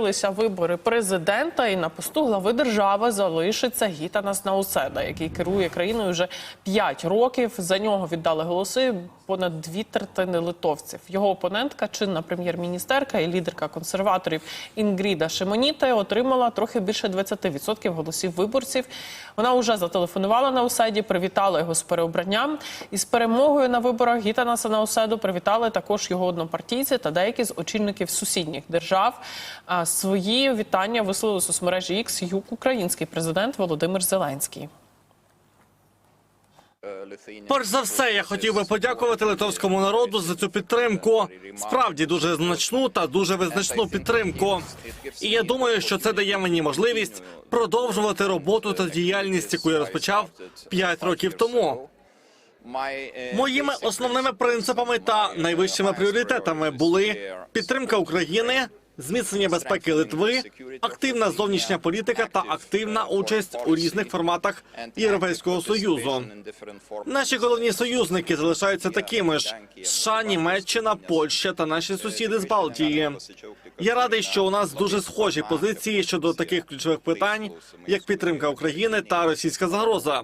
відкрилися вибори президента, і на посту глави держави залишиться Гітанас Науседа, який керує країною вже 5 років. За нього віддали голоси понад дві третини литовців. Його опонентка, чинна прем'єр-міністерка і лідерка консерваторів Інгріда Шимоніте, отримала трохи більше 20% голосів виборців. Вона вже зателефонувала на Науседі, привітала його з переобранням. І з перемогою на виборах Гітанаса Науседу привітали також його однопартійці та деякі з очільників сусідніх держав. Свої вітання висловив у соцмережі X юг український президент Володимир Зеленський. Перш за все, я хотів би подякувати литовському народу за цю підтримку. Справді дуже значну та дуже визначну підтримку. І я думаю, що це дає мені можливість продовжувати роботу та діяльність, яку я розпочав 5 років тому. Моїми основними принципами та найвищими пріоритетами були підтримка України, зміцнення безпеки Литви, активна зовнішня політика та активна участь у різних форматах Європейського союзу. Наші головні союзники залишаються такими ж: США, Німеччина, Польща та наші сусіди з Балтії. Я радий, що у нас дуже схожі позиції щодо таких ключових питань, як підтримка України та російська загроза.